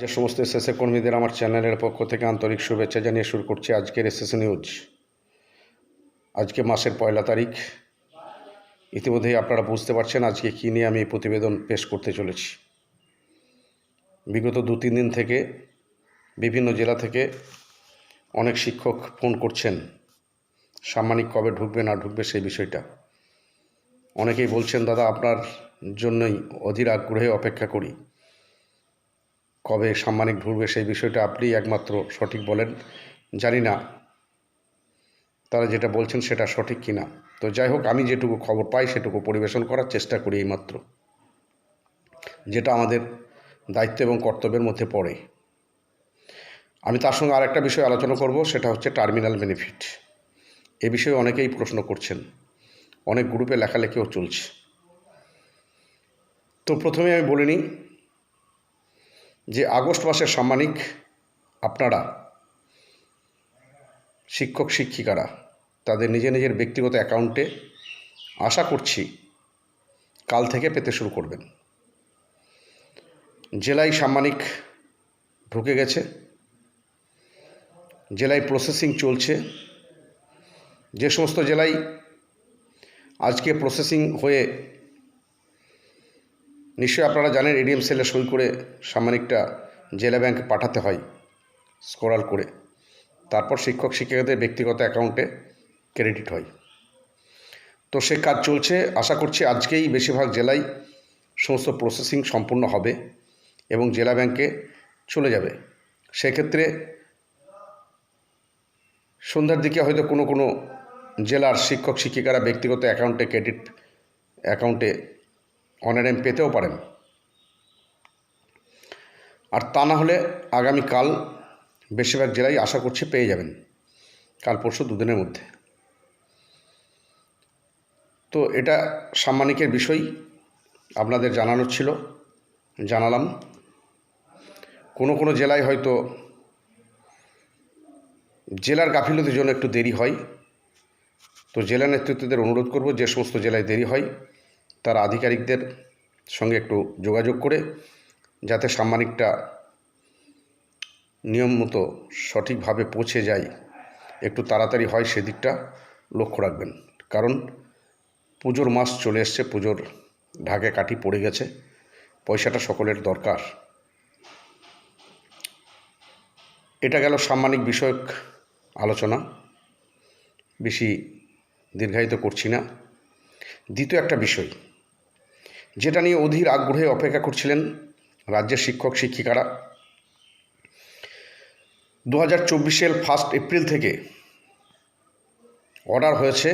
যে সমস্ত এসএসএ কর্মীদের আমার চ্যানেলের পক্ষ থেকে আন্তরিক শুভেচ্ছা জানিয়ে শুরু করছি আজকের এসএসএ নিউজ। আজকে মাসের পয়লা তারিখ। ইতিমধ্যেই আপনারা বুঝতে পারছেন আজকে কী নিয়ে আমি প্রতিবেদন পেশ করতে চলেছি। বিগত দু তিন দিন থেকে বিভিন্ন জেলা থেকে অনেক শিক্ষক ফোন করছেন, সাম্মানিক কবে ঢুকবে, না ঢুকবে সেই বিষয়টা। অনেকেই বলছেন, দাদা, আপনার জন্যই অধীর আগ্রহে অপেক্ষা করি। কবে সাম্মানিক ঢুকবে সেই বিষয়টা আপনি একমাত্র সঠিক বলেন। জানি না তারা যেটা বলছেন সেটা সঠিক কিনা। তো যাই হোক, আমি যেটুকু খবর পাই সেটুকু পরিবেশন করার চেষ্টা করি এইমাত্র। যেটা আমাদের দায়িত্ব এবং কর্তব্যের মধ্যে পড়ে। আমি তার সঙ্গে আরেকটা বিষয় আলোচনা করব, সেটা হচ্ছে টার্মিনাল বেনিফিট। এ বিষয়ে অনেকেই প্রশ্ন করছেন। অনেক গ্রুপে লেখালেখিও চলছে। তো প্রথমে আমি বলে নিই যে আগস্ট মাসের সাম্মানিক আপনারা, শিক্ষক শিক্ষিকারা, তাদের নিজের নিজের ব্যক্তিগত অ্যাকাউন্টে আশা করছি কাল থেকে পেতে শুরু করবেন। জেলায় সাম্মানিক ঢুকে গেছে, জেলায় প্রসেসিং চলছে। যে সমস্ত জেলায় আজকে প্রসেসিং হয়ে নিশ্চয়ই আপনারা জানেন এডিএম সেলে সই করে সাম্মানিকটা জেলা ব্যাংকে পাঠাতে হয় স্কোরাল করে। তারপর শিক্ষক, শিক্ষিকাদের ব্যক্তিগত অ্যাকাউন্টে ক্রেডিট হয়। তো সে কাজ চলছে। আশা করছি আজকেই বেশিরভাগ জেলায় সমস্ত প্রসেসিং সম্পূর্ণ হবে এবং জেলা ব্যাংকে চলে যাবে। সেক্ষেত্রে সন্ধ্যার দিকে হয়তো কোনো কোনো জেলার শিক্ষক, শিক্ষিকারা ব্যক্তিগত অ্যাকাউন্টে ক্রেডিট অ্যাকাউন্টে অনারাইম পেতেও পারেন। আর তা না হলে আগামীকাল বেশিরভাগ জেলায় আশা করছি পেয়ে যাবেন। কাল পরশু দুদিনের মধ্যে। তো এটা সাম্মানিকের বিষয়, আপনাদের জানানোর ছিল, জানালাম। কোনো কোনো জেলায় হয়তো জেলার গাফিলতির জন্য একটু দেরি হয়। তো জেলা নেতৃত্বদের অনুরোধ করব যে সমস্ত জেলায় দেরি হয়। তার আধিকারিকদের সঙ্গে একটু যোগাযোগ করে যাতে সাম্মানিকটা নিয়ম মতো সঠিকভাবে পৌঁছে যায়, একটু তাড়াতাড়ি হয় সেদিকটা লক্ষ্য রাখবেন। কারণ পুজোর মাস চলে এসছে, পুজোর ঢাকে কাঠি পড়ে গেছে, পয়সাটা সকলের দরকার। এটা গেল সাম্মানিক বিষয়ক আলোচনা, বেশি দীর্ঘায়িত করছি না। দ্বিতীয় একটা বিষয় যেটা নিয়ে অধীর আগ্রহে অপেক্ষা করছিলেন রাজ্যের শিক্ষক, শিক্ষিকারা। দু হাজার চব্বিশের ফার্স্ট এপ্রিল থেকে অর্ডার হয়েছে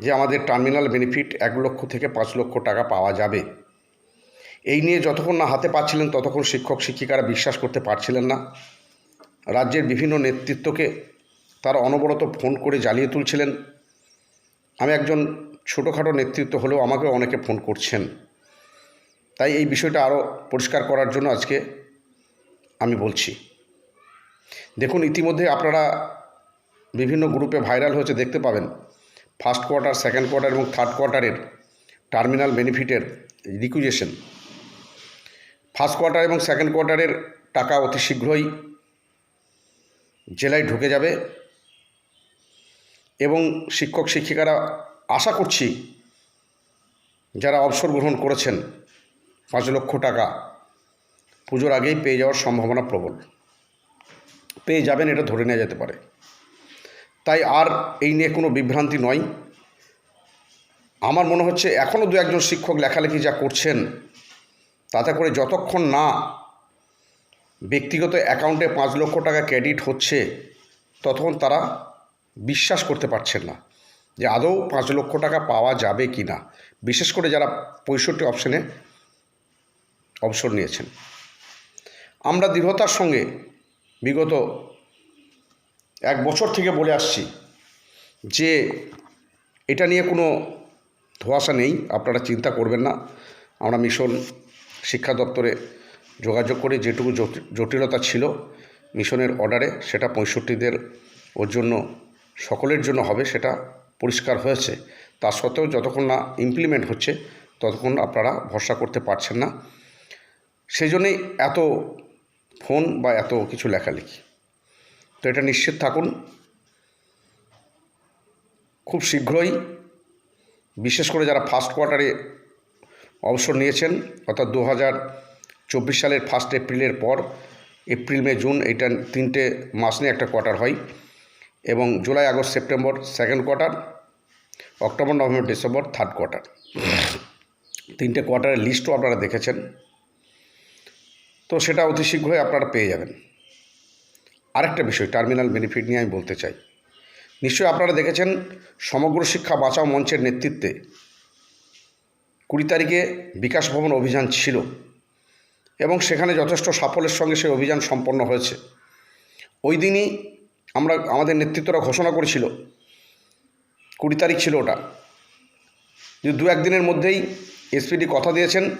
যে আমাদের টার্মিনাল বেনিফিট এক লক্ষ থেকে পাঁচ লক্ষ টাকা পাওয়া যাবে। এই নিয়ে যতক্ষণ না হাতে পাচ্ছিলেন, ততক্ষণ শিক্ষক, শিক্ষিকারা বিশ্বাস করতে পারছিলেন না। রাজ্যের বিভিন্ন নেতৃত্বকে তারা অনবরত ফোন করে জ্বালিয়ে তুলছিলেন। আমি একজন ছোটোখাটো নেতৃত্ব হলেও আমাকে অনেকে ফোন করছেন। তাই এই বিষয়টা আরও পরিষ্কার করার জন্য আজকে আমি বলছি। দেখুন, ইতিমধ্যে আপনারা বিভিন্ন গ্রুপে ভাইরাল হয়েছে, দেখতে পাবেন। ফার্স্ট কোয়ার্টার, সেকেন্ড কোয়ার্টার এবং থার্ড কোয়ার্টারের টার্মিনাল বেনিফিটের রিকুইজেশন। ফার্স্ট কোয়ার্টার এবং সেকেন্ড কোয়ার্টারের টাকা অতি শীঘ্রই জেলায় ঢুকে যাবে এবং শিক্ষক শিক্ষিকারা আশা করছি যারা অবসর গ্রহণ করেছেন, পাঁচ লক্ষ টাকা পুজোর আগেই পেয়ে যাওয়ার সম্ভাবনা প্রবল। পেয়ে যাবেন, এটা ধরে নেওয়া যেতে পারে। তাই আর এই নিয়ে কোনো বিভ্রান্তি নয়। আমার মনে হচ্ছে এখনও দু একজন শিক্ষক লেখালেখি যা করছেন, তাতে করে যতক্ষণ না ব্যক্তিগত অ্যাকাউন্টে পাঁচ লক্ষ টাকা ক্রেডিট হচ্ছে, ততক্ষণ তারা বিশ্বাস করতে পারছেন না। যে আদৌ পাঁচ লক্ষ টাকা পাওয়া যাবে কি না। বিশেষ করে যারা পঁয়ষট্টি অপশানে অবসর নিয়েছেন। আমরা দৃঢ়তার সঙ্গে বিগত এক বছর থেকে বলে আসছি যে এটা নিয়ে কোনো ধোয়াশা নেই, আপনারা চিন্তা করবেন না। আমরা মিশন শিক্ষা দপ্তরে যোগাযোগ করে যেটুকু জটি- জটিলতা ছিল মিশনের অর্ডারে সেটা পঁয়ষট্টিদের ওর জন্য, সকলের জন্য হবে সেটা পরিষ্কার হয়েছে, তা সত্ত্বেও যতক্ষণ না ইমপ্লিমেন্ট হচ্ছে, ততক্ষণ আপনারা ভরসা করতে পারছেন না। সেই জন্যেই এত ফোন বা এত কিছু লেখালেখি। তো এটা নিশ্চিত থাকুন, খুব শীঘ্রই, বিশেষ করে যারা ফার্স্ট কোয়ার্টারে অবসর নিয়েছেন, অর্থাৎ দু হাজার চব্বিশ সালের ফার্স্ট এপ্রিলের পর এপ্রিল মে জুন এইটা তিনটে মাস নিয়ে একটা কোয়ার্টার হয়। এবং July, August, September second quarter October, November, December third quarter তিনটে কোয়ার্টারের লিস্টও আপনারা দেখেছেন। তো সেটা অতি শীঘ্রই আপনারা পেয়ে যাবেন। আরেকটা বিষয় টার্মিনাল বেনিফিট নিয়ে আমি বলতে চাই। নিশ্চয়ই আপনারা দেখেছেন, সমগ্র শিক্ষা বাঁচাও মঞ্চের নেতৃত্বে কুড়ি তারিখে বিকাশ ভবন অভিযান ছিল এবং সেখানে যথেষ্ট সাফল্যের সঙ্গে সেই অভিযান সম্পন্ন হয়েছে। ওই দিনই আমরা, আমাদের নেতৃত্বরা ঘোষণা করেছিল। কুড়ি তারিখ ছিল ওটা। যে দু একদিনের মধ্যেই এসপিডি কথা দিয়েছেন,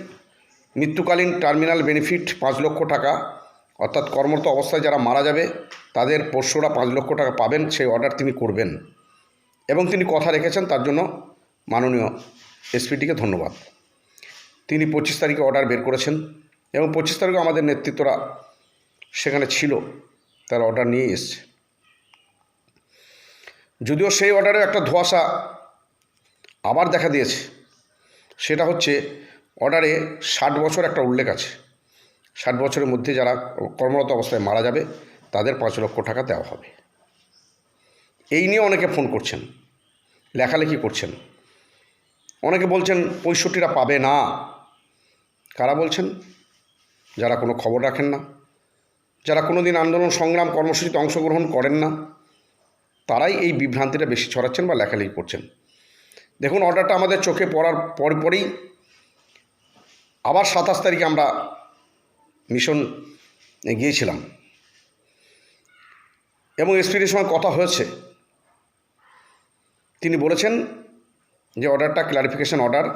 মৃত্যুকালীন টার্মিনাল বেনিফিট পাঁচ লক্ষ টাকা, অর্থাৎ কর্মরত অবস্থায় যারা মারা যাবে, তাদের পোষ্যরা পাঁচ লক্ষ টাকা পাবেন, সেই অর্ডার তিনি করবেন। এবং তিনি কথা রেখেছেন, তার জন্য মাননীয় এসপিটিকে ধন্যবাদ। তিনি পঁচিশ তারিখে অর্ডার বের করেছেন এবং পঁচিশ তারিখে আমাদের নেতৃত্বরা সেখানে ছিল, তার অর্ডার নিয়ে এসছে। যদিও সেই অর্ডারে একটা ধোঁয়াশা আবার দেখা দিয়েছে। সেটা হচ্ছে অর্ডারে ষাট বছর একটা উল্লেখ আছে। ষাট বছরের মধ্যে যারা কর্মরত অবস্থায় মারা যাবে, তাদের পাঁচ লক্ষ টাকা দেওয়া হবে। এই নিয়ে অনেকে ফোন করছেন, লেখালেখি করছেন। অনেকে বলছেন, পঁয়ষট্টিটা পাবে না। কারা বলছেন? যারা কোনো খবর রাখেন না। যারা কোনো দিন আন্দোলন সংগ্রাম কর্মসূচিতে অংশগ্রহণ করেন না। তারাই এই বিভ্রান্তিটা বেশি ছড়াচ্ছেন বা লেখালেখি করছেন। দেখুন, অর্ডারটা আমাদের চোখে পড়ার পর পরই আবার সাতাশ তারিখে আমরা মিশন গিয়েছিলাম এবং এসপিডির সময় কথা হয়েছে। তিনি বলেছেন যে অর্ডারটা ক্লারিফিকেশান অর্ডার,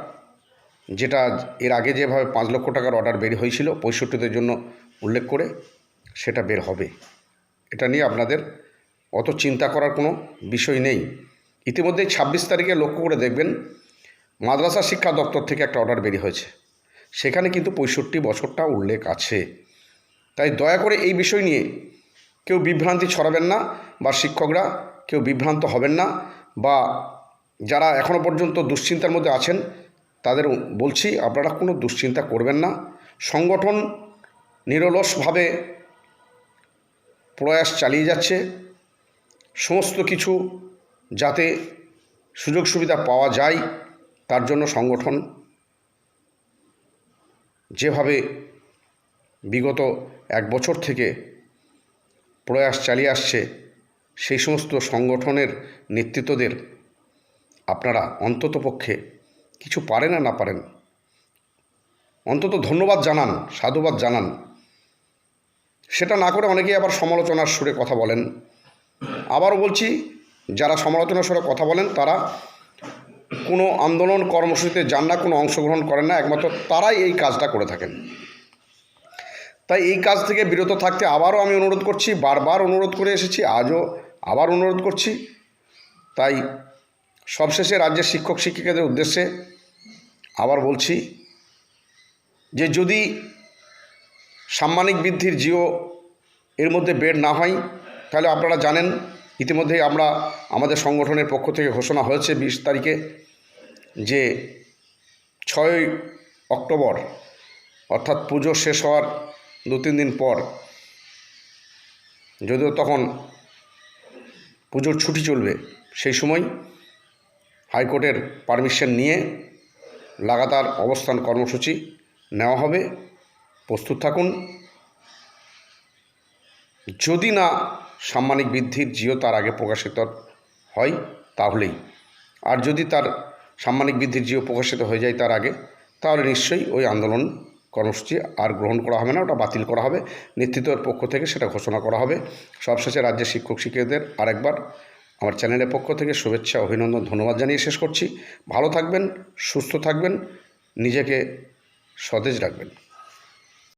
যেটা এর আগে যেভাবে পাঁচ লক্ষ টাকার অর্ডার বের হয়েছিল, পঁয়ষট্টিদের জন্য উল্লেখ করে সেটা বের হবে। এটা নিয়ে আপনাদের অত চিন্তা করার কোনো বিষয় নেই। ইতিমধ্যেই ছাব্বিশ তারিখে লক্ষ্য করে দেখবেন মাদ্রাসা শিক্ষা দপ্তর থেকে একটা অর্ডার বেরিয়ে হয়েছে। সেখানে কিন্তু পঁয়ষট্টি বছরটা উল্লেখ আছে। তাই দয়া করে এই বিষয় নিয়ে কেউ বিভ্রান্তি ছড়াবেন না বা শিক্ষকরা কেউ বিভ্রান্ত হবেন না বা যারা এখনও পর্যন্ত দুশ্চিন্তার মধ্যে আছেন, তাদের বলছি আপনারা কোনো দুশ্চিন্তা করবেন না। সংগঠন নিরলসভাবে প্রয়াস চালিয়ে যাচ্ছে। সমস্ত কিছু যাতে সুযোগ সুবিধা পাওয়া যায়, তার জন্য সংগঠন যেভাবে বিগত এক বছর থেকে প্রয়াস চালিয়ে আসছে, সেই সমস্ত সংগঠনের নেতৃত্বদের আপনারা অন্ততপক্ষে কিছু পারেন আর না পারেন, অন্তত ধন্যবাদ জানান, সাধুবাদ জানান। সেটা না করে অনেকেই আবার সমালোচনার সুরে কথা বলেন। আবারও বলছি, যারা সমালোচনার সুরে কথা বলেন, তারা কোনো আন্দোলন কর্মসূচিতে যান না, কোনো অংশগ্রহণ করেন না, একমাত্র তারাই এই কাজটা করে থাকেন। তাই এই কাজ থেকে বিরত থাকতে আবারও আমি অনুরোধ করছি, বারবার অনুরোধ করে এসেছি, আজও আবার অনুরোধ করছি। তাই সবশেষে রাজ্যের শিক্ষক শিক্ষিকাদের উদ্দেশ্যে আবার বলছি যে, যদি সাম্মানিক বৃদ্ধির জিও এর মধ্যে বেড না হয় তাহলে আপনারা জানেন, ইতিমধ্যেই আমরা আমাদের সংগঠনের পক্ষ থেকে ঘোষণা হয়েছে বিশ তারিখে যে ছয়ই অক্টোবর, অর্থাৎ পুজো শেষ হওয়ার দু তিন দিন পর, যদিও তখন পুজোর ছুটি চলবে, সেই সময় হাইকোর্টের পারমিশন নিয়ে লাগাতার অবস্থান কর্মসূচি নেওয়া হবে। প্রস্তুত থাকুন। যদি না সাম্মানিক বৃদ্ধির জিও তার আগে প্রকাশিত হয় তাহলেই। আর যদি তার সাম্মানিক বৃদ্ধির জিও প্রকাশিত হয়ে যায় তার আগে, তাহলে নিশ্চয়ই ওই আন্দোলন কর্মসূচি আর গ্রহণ করা হবে না, ওটা বাতিল করা হবে। নেতৃত্বের পক্ষ থেকে সেটা ঘোষণা করা হবে। সবশেষে রাজ্যের শিক্ষক শিক্ষকদের আরেকবার আমার চ্যানেলের পক্ষ থেকে শুভেচ্ছা, অভিনন্দন, ধন্যবাদ জানিয়ে শেষ করছি। ভালো থাকবেন, সুস্থ থাকবেন, নিজেকে সতেজ রাখবেন।